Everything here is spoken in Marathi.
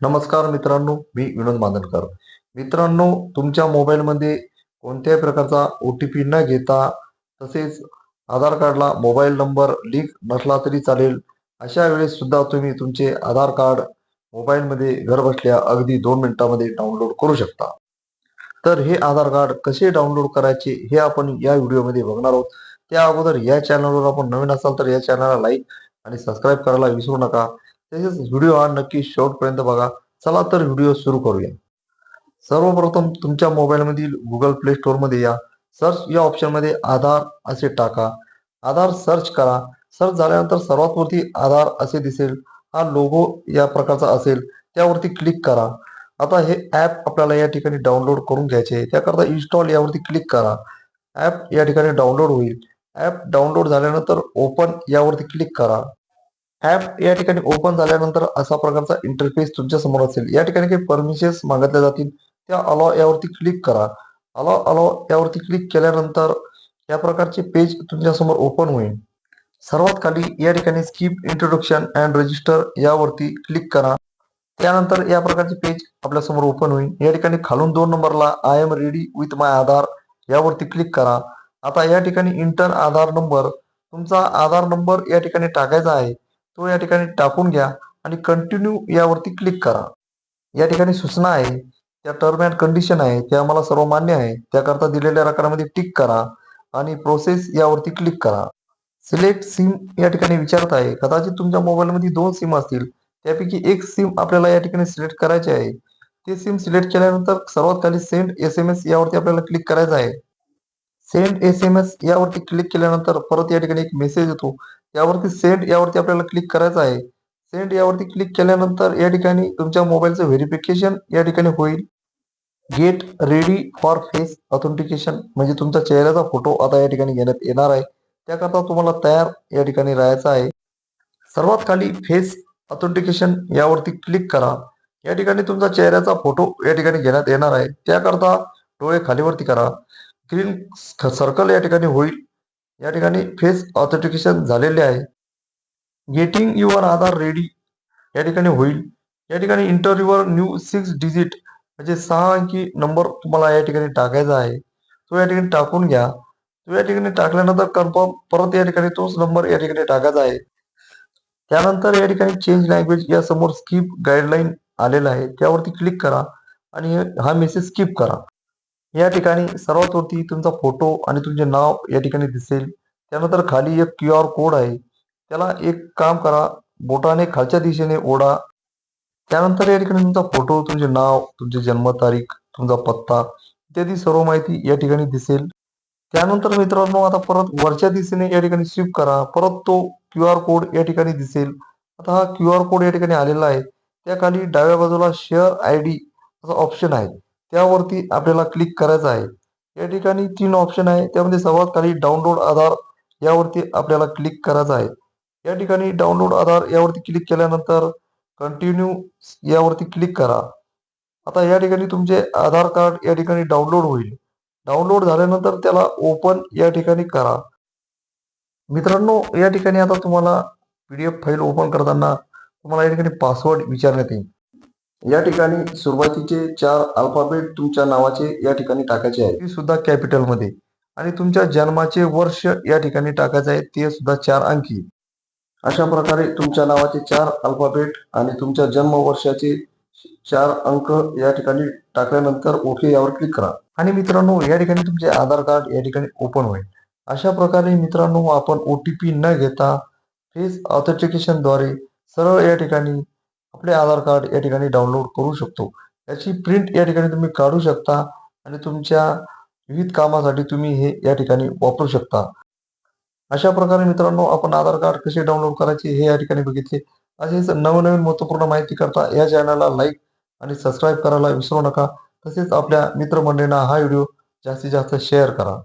नमस्कार मित्रांनो मी विनोद मांदनकर मित्रांनो तुमच्या मोबाईलमध्ये कोणत्याही प्रकारचा ओ टी पी न घेता तसेच आधार कार्डला मोबाईल नंबर लिंक नसला तरी चालेल अशा वेळेस सुद्धा तुम्ही तुमचे आधार कार्ड मोबाईलमध्ये घरबसल्या अगदी दोन मिनिटांमध्ये डाउनलोड करू शकता. तर हे आधार कार्ड कसे डाउनलोड करायचे हे आपण या व्हिडिओमध्ये बघणार आहोत. त्या अगोदर या चॅनलवर आपण नवीन असाल तर या चॅनलला लाईक आणि सबस्क्राईब करायला विसरू नका. तसेच व्हिडिओ हा नक्की शेवटपर्यंत बघा. चला तर व्हिडिओ सुरू करूया. सर्वप्रथम तुमच्या मोबाईलमधील गुगल प्ले स्टोअरमध्ये या. सर्च या ऑप्शनमध्ये आधार असे टाका. आधार सर्च करा. सर्च झाल्यानंतर सर्वात वरती आधार असे दिसेल. हा लोगो या प्रकारचा असेल. त्यावरती क्लिक करा. आता हे ॲप आपल्याला या ठिकाणी डाउनलोड करून घ्यायचे त्याकरता इन्स्टॉल यावरती क्लिक करा. ॲप या ठिकाणी डाउनलोड होईल. ॲप डाउनलोड झाल्यानंतर ओपन यावरती क्लिक करा. ॲप या ठिकाणी ओपन झाल्यानंतर असा प्रकारचा इंटरफेस तुमच्यासमोर असेल. या ठिकाणी काही परमिशन्स मागितल्या जातील. त्या अलाव यावरती क्लिक करा. अलाव अलॉ यावरती क्लिक केल्यानंतर या प्रकारचे पेज तुमच्यासमोर ओपन होईल. सर्वात खाली या ठिकाणी स्किप इंट्रोडक्शन अँड रजिस्टर यावरती क्लिक करा. त्यानंतर या प्रकारचे पेज आपल्यासमोर ओपन होईल. या ठिकाणी खालून दोन नंबरला I am ready with my Aadhaar यावरती क्लिक करा. आता या ठिकाणी इंटर आधार नंबर तुमचा आधार नंबर या ठिकाणी टाकायचा आहे. तो या ठिकाणी टाकून घ्या आणि कंटिन्यू यावरती क्लिक करा. या ठिकाणी सूचना आहे त्या टर्म अँड कंडिशन आहे त्या मला सर्व मान्य आहे. त्याकरता दिलेल्या रकानामध्ये टिक करा आणि प्रोसेस यावरती क्लिक करा. सिलेक्ट सिम या ठिकाणी विचारत आहे. कदाचित तुमच्या मोबाईलमध्ये दोन सिम असतील. त्यापैकी एक सिम आपल्याला या ठिकाणी सिलेक्ट करायचे आहे. ते सिम सिलेक्ट केल्यानंतर सर्वात खाली सेंड एस एम एस यावरती आपल्याला क्लिक करायचं आहे. सेंड एस एम एस यावरती क्लिक केल्यानंतर परत या ठिकाणी एक मेसेज येतो. यावरती सेंड यावरती आपल्याला क्लिक करायचं आहे. सेंड यावरती क्लिक केल्यानंतर या ठिकाणी तुमच्या मोबाईलचं व्हेरिफिकेशन या ठिकाणी होईल. Get ready for face authentication म्हणजे तुमच्या चेहऱ्याचा फोटो आता या ठिकाणी घेण्यात येणार आहे. त्याकरता तुम्हाला तयार या ठिकाणी राहायचं आहे. सर्वात खाली फेस ऑथेंटिकेशन यावरती क्लिक करा. या ठिकाणी तुमचा चेहऱ्याचा फोटो या ठिकाणी घेण्यात येणार आहे. त्याकरता डोळे खालीवरती करा. स्क्रीन सर्कल या ठिकाणी होईल या ठिकाणी फेस ऑथेंटिकेशन झालेले आहे गेटिंग युअर आधार रेडी या ठिकाणी होईल या ठिकाणी enter your new six digit म्हणजे सहा अंकी नंबर तुम्हाला या ठिकाणी टाकायचा आहे तो या ठिकाणी टाकून घ्या तो या ठिकाणी टाकल्यानंतर कन्फर्म परत या ठिकाणी तोच नंबर या ठिकाणी टाकायचा आहे त्यानंतर या ठिकाणी चेंज लँग्वेज या समोर स्किप गाईडलाईन आलेला आहे त्यावरती क्लिक करा आणि हा मेसेज स्किप करा या ठिकाणी सर्वात वरती तुमचा फोटो आणि तुमचे नाव या ठिकाणी दिसेल. त्यानंतर खाली एक क्यू आर कोड आहे. त्याला एक काम करा. बोटाने खालच्या दिशेने ओढा. त्यानंतर या ठिकाणी तुमचा फोटो तुमचे नाव तुमची जन्मतारीख तुमचा पत्ता इत्यादी सर्व माहिती या ठिकाणी दिसेल. त्यानंतर मित्रांनो आता परत वरच्या दिशेने या ठिकाणी स्विप करा. परत तो क्यू आर कोड या ठिकाणी दिसेल. आता हा क्यू आर कोड या ठिकाणी आलेला आहे. त्या खाली डाव्या बाजूला शेअर आय डी असा ऑप्शन आहे. त्यावरती आपल्याला क्लिक करायचं आहे. या ठिकाणी तीन ऑप्शन आहे. त्यामध्ये सर्वात खाली डाउनलोड आधार यावरती आपल्याला क्लिक करायचं आहे. या ठिकाणी डाउनलोड आधार यावरती क्लिक केल्यानंतर कंटिन्यू यावरती क्लिक करा. आता या ठिकाणी तुमचे आधार कार्ड या ठिकाणी डाउनलोड होईल. डाउनलोड झाल्यानंतर त्याला ओपन या ठिकाणी करा. मित्रांनो या ठिकाणी आता तुम्हाला पीडीएफ फाईल ओपन करताना तुम्हाला या ठिकाणी पासवर्ड विचारण्यात येईल. या ठिकाणी सुरुवातीचे चार अल्फाबेट तुमच्या नावाचे या ठिकाणी टाकायचे आहे ते सुद्धा कॅपिटलमध्ये. आणि तुमच्या जन्माचे वर्ष या ठिकाणी टाकायचे आहे ते सुद्धा चार अंकी. अशा प्रकारे तुमच्या नावाचे चार अल्फाबेट आणि तुमच्या जन्म वर्षाचे चार अंक या ठिकाणी टाकल्यानंतर ओके यावर क्लिक करा. आणि मित्रांनो या ठिकाणी तुमचे आधार कार्ड या ठिकाणी ओपन होईल. अशा प्रकारे मित्रांनो आपण ओ टी पी न घेता फेस ऑथेंटिकेशनद्वारे सरळ या ठिकाणी आपले आधार कार्ड या ठिकाणी डाउनलोड करू शकतो? याची प्रिंट या ठिकाणी तुम्ही काढू शकता आणि तुमच्या विविध कामासाठी तुम्ही हे या ठिकाणी वापरू शकता. अशा प्रकारे मित्रांनो आपण आधार कार्ड कसे डाउनलोड करायचे हे या ठिकाणी बघितले. असेच नवनवीन महत्त्वपूर्ण माहिती करता या चॅनलला लाईक आणि सबस्क्राईब करायला विसरू नका. तसेच आपल्या मित्रमंडळींना हा व्हिडिओ जास्तीत जास्त शेअर करा.